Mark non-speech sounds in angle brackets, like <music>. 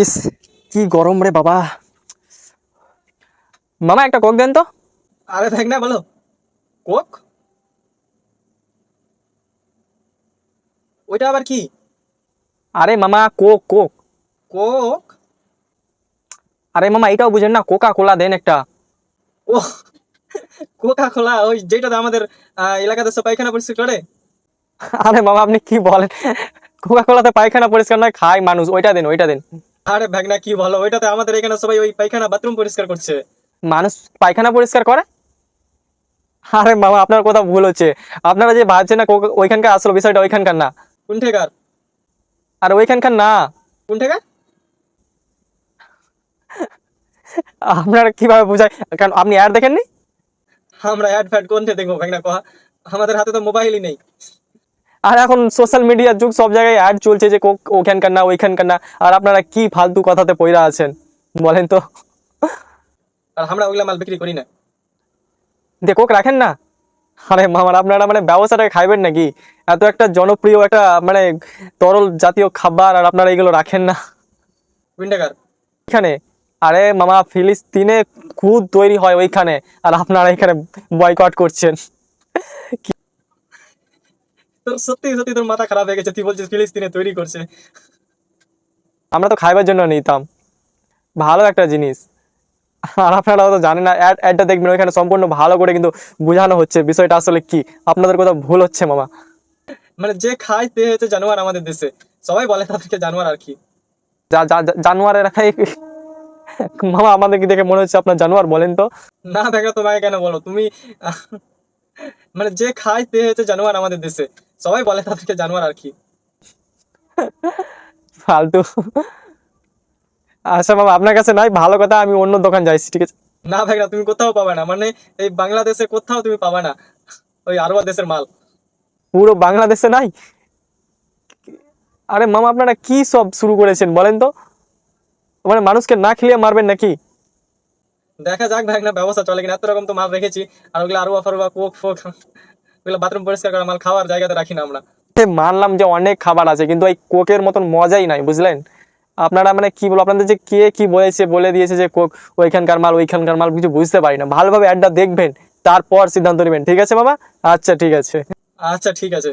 ইস কি গরম রে বাবা। মামা একটা কোক দেন তো। আরে দেখ না বলো। কোক? ওইটা আবার কি? আরে মামা কোক কোক। কোক? আরে মামা এটাও বুঝেন না কোকা কোলা দেন একটা। ও কোকা খোলা ওই যেটাতে আমাদের এলাকাতে সব পায়খানা পরিষ্কার করে। আরে মামা আপনি কি বলেন? কোকা কোলাতে পায়খানা পরিষ্কার নয় খায় মানুষ। ওইটা দেন ওইটা দেন। আরে ভ্যাগনা কি বলো? ওইটাতে আমাদের এখানে সবাই ওই পায়খানা বাথরুম পরিষ্কার করছে। মানুষ পায়খানা পরিষ্কার করে? আরে মামা আপনার কথা ভুল হচ্ছে। আপনারা যে ভাবছেন না ওইখানকার আসলে বিষয়টা ওইখানকার না। কোন ঠেকার আর ওইখানকার না। কোন ঠেকার আপনারা কীভাবে বোঝায় কারণ আপনি অ্যাড দেখেননি? আমরা অ্যাড ফ্যাড কোনটা দেখব ভ্যাগনা কহা? আমাদের হাতে তো মোবাইলই নেই। আর এখন সোশ্যাল মিডিয়ার যুগ সব জায়গায় অ্যাড চলছে যে ওখানকার না ওইখানকার না। আর আপনারা কি ফালতু কথাতে পইরা আছেন? বলেন তো। আর আমরা ওগুলা মাল বিক্রি করি না। কোক রাখেন না। আরে মামার আপনারা মানে ব্যবসাটাকে খাইবেন নাকি? এত একটা জনপ্রিয় একটা মানে তরল জাতীয় খাবার আর আপনারা এগুলো রাখেন না। এখানে? আরে মামা ফিলিস্তিনে খুদ তৈরি হয় ওইখানে। আর আপনারা এখানে বয়কট করছেন। তোর সত্যি সত্যি তোর মাথা খারাপ হয়ে গেছে। তুই বলছিস ফিলিস্তিনে তৈরি করছে। আমরা তো খাইবার জন্য নিতাম। ভালো একটা জিনিস। আর আপনারা তো জানেন না অ্যাড অ্যাডটা দেখবেন ওইখানে সম্পূর্ণ ভালো করে কিন্তু বোঝানো হচ্ছে। বিষয়টা আসলে কি? আপনাদের কোথাও ভুল হচ্ছে মামা। মানে যে খায় তে হচ্ছে জানোয়ার আমাদের দেশে সবাই বলে তাদেরকে জানোয়ার আর কি। জানোয়ারের <laughs> মামা আমাদেরকে দেখে মনে হচ্ছে আপনার জানোয়ার বলেন তো? না দেখা তোমাকে কেন বলো? তুমি মানে যে খায় তে হচ্ছে জানোয়ার আমাদের দেশে সবাই বলে তাদেরকে জানোয়ার আর কি। ফালতু। আচ্ছা মামা আপনার কাছে নাই? ভালো কথা আমি অন্য দোকান যাইছি ঠিক আছে? না ভাইরা তুমি কোথাও পাবে না। মানে এই বাংলাদেশে কোথাও তুমি পাবে না। ওই আরবা দেশের মাল। পুরো বাংলাদেশে নাই? আরে মামা আপনারা কি সব শুরু করেছেন বলেন তো? মানে মানুষকে না খেলিয়ে মারবেন নাকি? দেখা যাক ভাই না ব্যবস্থা চলে কিনা। এত রকম তো মাল রেখেছি। আর ওগুলো আরবা ফারবা কোক ফোক। বাথরুম পরিষ্কার করা মাল খাওয়ার জায়গাতে রাখি না আমরা। মানলাম যে অনেক খাবার আছে কিন্তু এই কোকের মতন মজাই নাই বুঝলেন? আপনারা মানে কি বলব আপনাদের যে কে কি বলেছে বলে দিয়েছে যে কোক ওইখানকার মাল ওইখানকার মাল কিছু বুঝতে পারি না। ভালোভাবে অ্যাডটা দেখবেন তারপর সিদ্ধান্ত নেবেন ঠিক আছে বাবা? আচ্ছা ঠিক আছে। আচ্ছা ঠিক আছে।